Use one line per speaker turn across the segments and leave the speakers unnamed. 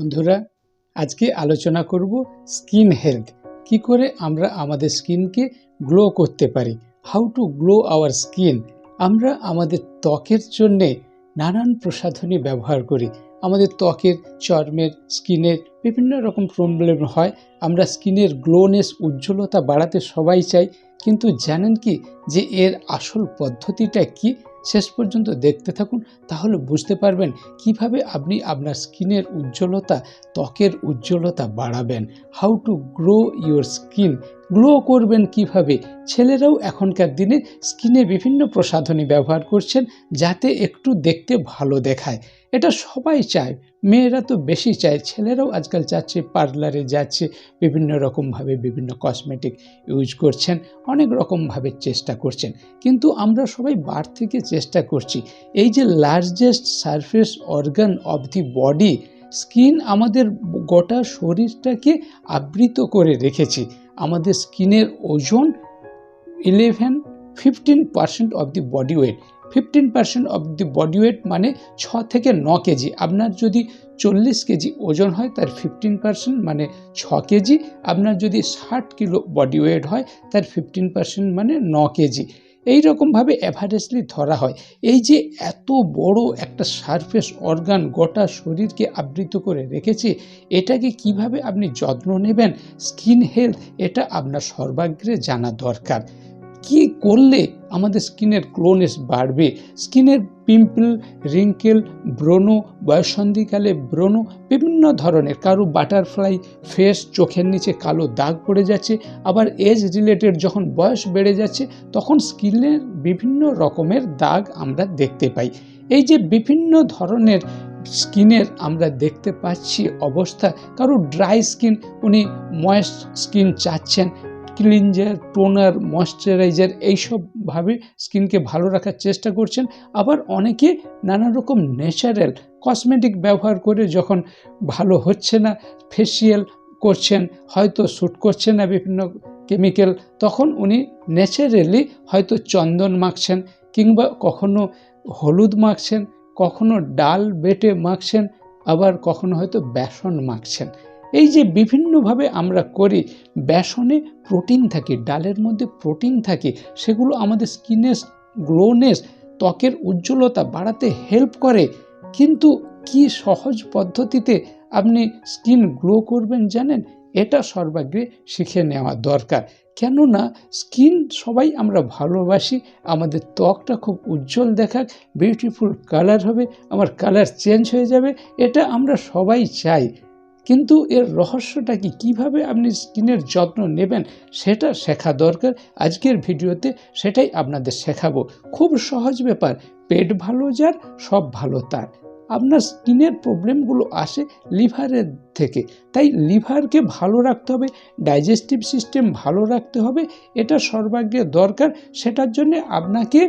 বন্ধুরা, আজকে আলোচনা করব স্কিন হেলথ। কি করে আমরা আমাদের স্কিনকে গ্লো করতে পারি? How to glow our skin আমরা আমাদের ত্বকের জন্যে নানান প্রসাধনী ব্যবহার করি। আমাদের ত্বকের, চর্মের, স্কিনের বিভিন্ন রকম প্রবলেম হয়। আমরা স্কিনের গ্লোনেস উজ্জ্বলতা বাড়াতে সবাই চাই। কিন্তু জানেন কি? যে এর আসল পদ্ধতিটা কি? শেষ পর্যন্ত দেখতে থাকুন, তাহলে বুঝতে পারবেন কীভাবে আপনি আপনার স্কিনের উজ্জ্বলতা, ত্বকের উজ্জ্বলতা বাড়াবেন। How to grow your skin glow করবেন কীভাবে? ছেলেরাও এখনকার দিনে স্কিনে বিভিন্ন প্রসাধনী ব্যবহার করছেন যাতে একটু দেখতে ভালো দেখায়। এটা সবাই চায়। মেয়েরা তো বেশি চায়, ছেলেরাও আজকাল যাচ্ছে পার্লারে যাচ্ছে, বিভিন্ন রকমভাবে বিভিন্ন কসমেটিক ইউজ করছেন, অনেক রকমভাবে চেষ্টা করছেন। কিন্তু আমরা সবাই বার থেকে চেষ্টা করছি, এই যে largest surface organ of the body skin আমাদের গোটা শরীরটাকে আবৃত করে রেখেছি। আমাদের স্কিনের ওজন eleven fifteen percent of the body weight fifteen percent of the body weight মানে ছ থেকে ন কেজি। আপনার যদি চল্লিশ কেজি ওজন হয়, তার ফিফটিন পার্সেন্ট মানে ছ কেজি। আপনার যদি ষাট কিলো বডি ওয়েট হয়, তার ফিফটিন পার্সেন্ট মানে ন কেজি। এই রকমভাবে অ্যাভারেজলি ধরা হয়। এই যে এত বড় একটা সারফেস অর্গান গোটা শরীরকে আবৃত করে রেখেছে, এটাকে কীভাবে আপনি যত্ন নেবেন? স্কিন হেলথ, এটা আপনার সর্বাগ্রে জানা দরকার। কি করলে আমাদের স্কিনের ক্লোনেস বাড়বে। স্কিনের পিম্পল, রিঙ্কেল, ব্রনো, বয়সন্ধিকালে ব্রনো, বিভিন্ন ধরনের, কারও বাটারফ্লাই ফেস চোখের নিচে কালো দাগ পড়ে যাচ্ছে, আবার এজ রিলেটেড যখন বয়স বেড়ে যাচ্ছে, তখন স্কিনের বিভিন্ন রকমের দাগ আমরা দেখতে পাই। এই যে বিভিন্ন ধরনের স্কিনের আমরা দেখতে পাচ্ছি অবস্থা, কারও ড্রাই স্কিন, উনি ময়েস্ট স্কিন চাচ্ছেন ক্লিনজার, টোনার, ময়শ্চারাইজার এইসবভাবে স্কিনকে ভালো রাখার চেষ্টা করছেন। আবার অনেকে নানা রকম ন্যাচারাল, কসমেটিক ব্যবহার করে যখন ভালো হচ্ছে না, ফেসিয়াল করছেন, হয়তো শ্যুট করছে না বিভিন্ন কেমিক্যাল, তখন উনি ন্যাচারালি হয়তো চন্দন মাখছেন কিংবা কখনো হলুদ মাখছেন, কখনো ডাল বেটে মাখছেন, আবার কখনো হয়তো বেসন মাখছেন। এই যে বিভিন্নভাবে আমরা করি, বেসনে প্রোটিন থাকে, ডালের মধ্যে প্রোটিন থাকে, সেগুলো আমাদের স্কিনের গ্লোনেস, ত্বকের উজ্জ্বলতা বাড়াতে হেল্প করে। কিন্তু কি সহজ পদ্ধতিতে আপনি স্কিন গ্লো করবেন জানেন? এটা সর্বাগ্রে শিখে নেওয়া দরকার। কেননা স্কিন সবাই আমরা ভালোবাসি, আমাদের ত্বকটা খুব উজ্জ্বল দেখাক, বিউটিফুল কালার হবে, আমার কালার চেঞ্জ হয়ে যাবে, এটা আমরা সবাই চাই। কিন্তু এর রহস্যটা কি? কীভাবে আপনি স্কিনের যত্ন নেবেন? সেটা শেখা দরকার। আজকের ভিডিওতে সেটাই আপনাদের শেখাবো। খুব সহজ ব্যাপার। পেট ভালো যার, সব ভালো তার। আপনার স্কিনের প্রবলেমগুলো আসে লিভারের থেকে। তাই লিভারকে ভালো রাখতে হবে, ডাইজেস্টিভ সিস্টেম ভালো রাখতে হবে। এটা সর্বাগ্রে দরকার। সেটার জন্যে আপনাকে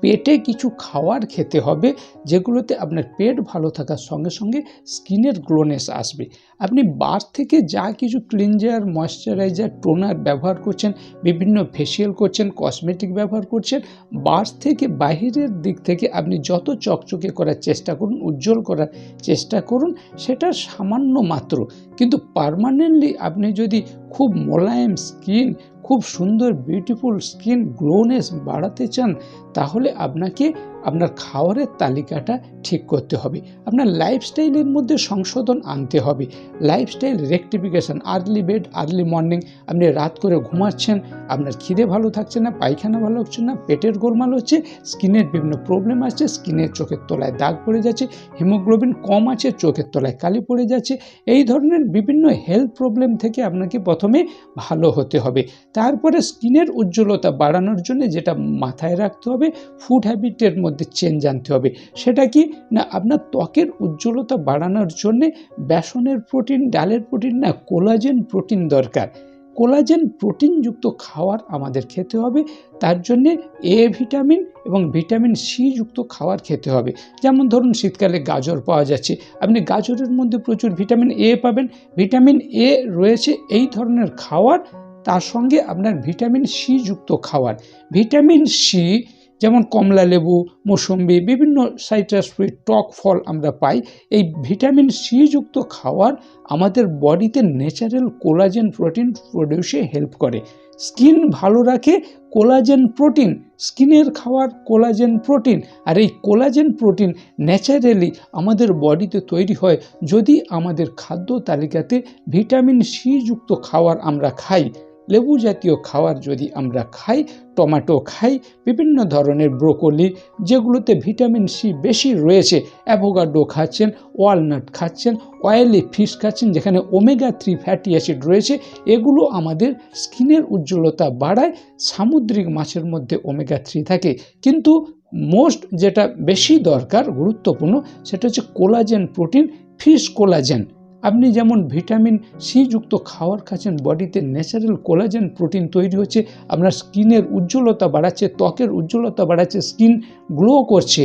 পেটে কিছু খাওয়ার খেতে হবে, যেগুলোতে আপনার পেট ভালো থাকার সঙ্গে সঙ্গে স্কিনের গ্লোনেস আসবে। আপনি বার থেকে যা কিছু ক্লিনজার, ময়শ্চারাইজার, টোনার ব্যবহার করছেন, বিভিন্ন ফেসিয়াল করছেন, কসমেটিক ব্যবহার করছেন, বার থেকে বাহিরের দিক থেকে আপনি যত চকচকে করার চেষ্টা করুন, উজ্জ্বল করার চেষ্টা করুন, সেটা সামান্য মাত্র। কিন্তু পারমানেন্টলি আপনি যদি খুব মোলায়েম স্কিন খুব সুন্দর বিউটিফুল স্কিন গ্লোনেস বাড়াতে চান তাহলে আপনাকে আপনার খাওয়ারের তালিকাটা ঠিক করতে হবে। আপনার লাইফস্টাইলের মধ্যে সংশোধন আনতে হবে। Lifestyle rectification early bed early morning আপনি রাত করে ঘুমাচ্ছেন, আপনার খিদে ভালো থাকছে না, পায়খানা ভালো হচ্ছে না, পেটের গোলমাল হচ্ছে, স্কিনের বিভিন্ন প্রবলেম আছে স্কিনের চোখের তলায় দাগ পড়ে যাচ্ছে হিমোগ্লোবিন কম আছে, চোখের তলায় কালি পড়ে যাচ্ছে, এই ধরনের বিভিন্ন হেলথ প্রবলেম থেকে আপনাকে প্রথমে ভালো হতে হবে। তারপরে স্কিনের উজ্জ্বলতা বাড়ানোর জন্য যেটা মাথায় রাখতে হবে ফুড হ্যাবিটের মধ্যে চেঞ্জ আনতে হবে। সেটা কি? না, আপনার ত্বকের উজ্জ্বলতা বাড়ানোর জন্যে বেসনের প্রোটিন ডালের প্রোটিন না কোলাজেন প্রোটিন দরকার। কোলাজেন প্রোটিনযুক্ত খাবার আমাদের খেতে হবে। তার জন্যে এ ভিটামিন এবং ভিটামিন সি যুক্ত খাবার খেতে হবে। যেমন ধরুন, শীতকালে গাজর পাওয়া যাচ্ছে। আপনি গাজরের মধ্যে প্রচুর ভিটামিন এ পাবেন। ভিটামিন এ রয়েছে এই ধরনের খাবার তার সঙ্গে আপনার ভিটামিন সি যুক্ত খাবার ভিটামিন সি যেমন কমলা লেবু, মৌসম্বি, বিভিন্ন সাইট্রাস ফ্রুট টক ফল আমরা পাই। এই ভিটামিন সি যুক্ত খাওয়ার আমাদের বডিতে ন্যাচারাল কোলাজেন প্রোটিন প্রডিউসে হেল্প করে। স্কিন ভালো রাখে কোলাজেন প্রোটিন স্কিনের খাওয়ার কোলাজেন প্রোটিন আর এই কোলাজেন প্রোটিন ন্যাচারালি আমাদের বডিতে তৈরি হয় যদি আমাদের খাদ্য তালিকাতে ভিটামিন সি যুক্ত খাবার আমরা খাই। লেবু জাতীয় খাবার যদি আমরা খাই, টমেটো খাই, বিভিন্ন ধরনের ব্রোকলি, যেগুলোতে ভিটামিন সি বেশি রয়েছে, অ্যাভোগাডো খাচ্ছেন, ওয়ালনাট খাচ্ছেন, অয়েলি ফিশ খাচ্ছেন, যেখানে ওমেগা থ্রি ফ্যাটি অ্যাসিড রয়েছে, এগুলো আমাদের স্কিনের উজ্জ্বলতা বাড়ায়, সামুদ্রিক মাছের মধ্যে ওমেগা থ্রি থাকে। কিন্তু মোস্ট যেটা বেশি দরকার, গুরুত্বপূর্ণ, সেটা হচ্ছে কোলাজেন প্রোটিন, ফিশ কোলাজেন। আপনি যেমন ভিটামিন সি যুক্ত খাওয়ার খাচ্ছেন, বডিতে ন্যাচারাল কোলাজেন প্রোটিন তৈরি হচ্ছে, আপনার স্কিনের উজ্জ্বলতা বাড়াচ্ছে, ত্বকের উজ্জ্বলতা বাড়াচ্ছে, স্কিন গ্লো করছে,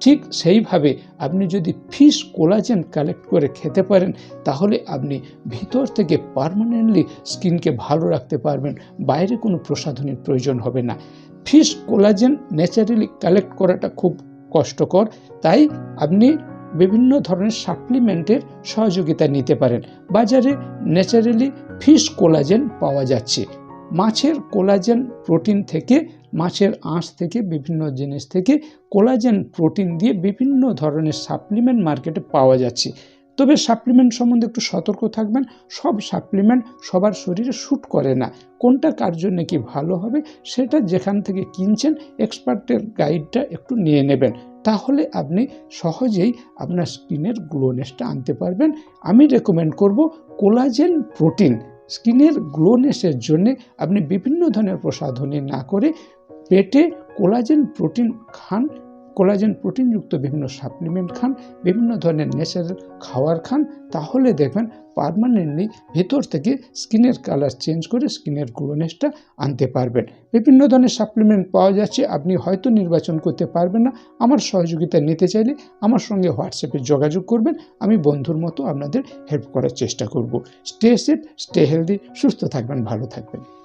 ঠিক সেইভাবে আপনি যদি ফিশ কোলাজেন কালেক্ট করে খেতে পারেন, তাহলে আপনি ভিতর থেকে পারমানেন্টলি স্কিনকে ভালো রাখতে পারবেন, বাইরে কোনো প্রসাধনীর প্রয়োজন হবে না। ফিশ কোলাজেন ন্যাচারালি কালেক্ট করাটা খুব কষ্টকর, তাই আপনি বিভিন্ন ধরনের সাপ্লিমেন্টের সহযোগিতা নিতে পারেন। বাজারে ন্যাচারালি ফিশ কোলাজেন পাওয়া যাচ্ছে। মাছের কোলাজেন প্রোটিন থেকে, মাছের আঁশ থেকে, বিভিন্ন জিনিস থেকে কোলাজেন প্রোটিন দিয়ে বিভিন্ন ধরনের সাপ্লিমেন্ট মার্কেটে পাওয়া যাচ্ছে। তবে সাপ্লিমেন্ট সম্বন্ধে একটু সতর্ক থাকবেন। সব সাপ্লিমেন্ট সবার শরীরে শ্যুট করে না। কোনটা কার জন্য কি ভালো হবে সেটা যেখান থেকে কিনছেন এক্সপার্টের গাইডটা একটু নিয়ে নেবেন। তাহলে আপনি সহজেই আপনার স্কিনের গ্লোনেসটা আনতে পারবেন। আমি রেকমেন্ড করব কোলাজেন প্রোটিন স্কিনের গ্লোনেসের জন্য আপনি বিভিন্ন ধরনের প্রসাধনী না করে পেটে কোলাজেন প্রোটিন খান। কোলাজেন প্রোটিনযুক্ত বিভিন্ন সাপ্লিমেন্ট খান, বিভিন্ন ধরনের ন্যাচারাল খাওয়ার খান, তাহলে দেখবেন পারমানেন্টলি ভেতর থেকে স্কিনের কালার চেঞ্জ করে স্কিনের গ্লোনেসটা আনতে পারবেন। বিভিন্ন ধরনের সাপ্লিমেন্ট পাওয়া যাচ্ছে, আপনি হয়তো নির্বাচন করতে পারবেন না। আমার সহযোগিতা নিতে চাইলে আমার সঙ্গে হোয়াটসঅ্যাপে যোগাযোগ করবেন, আমি বন্ধুর মতো আপনাদের হেল্প করার চেষ্টা করব। স্টে সেফ, স্টে হেলদি, সুস্থ থাকবেন, ভালো থাকবেন।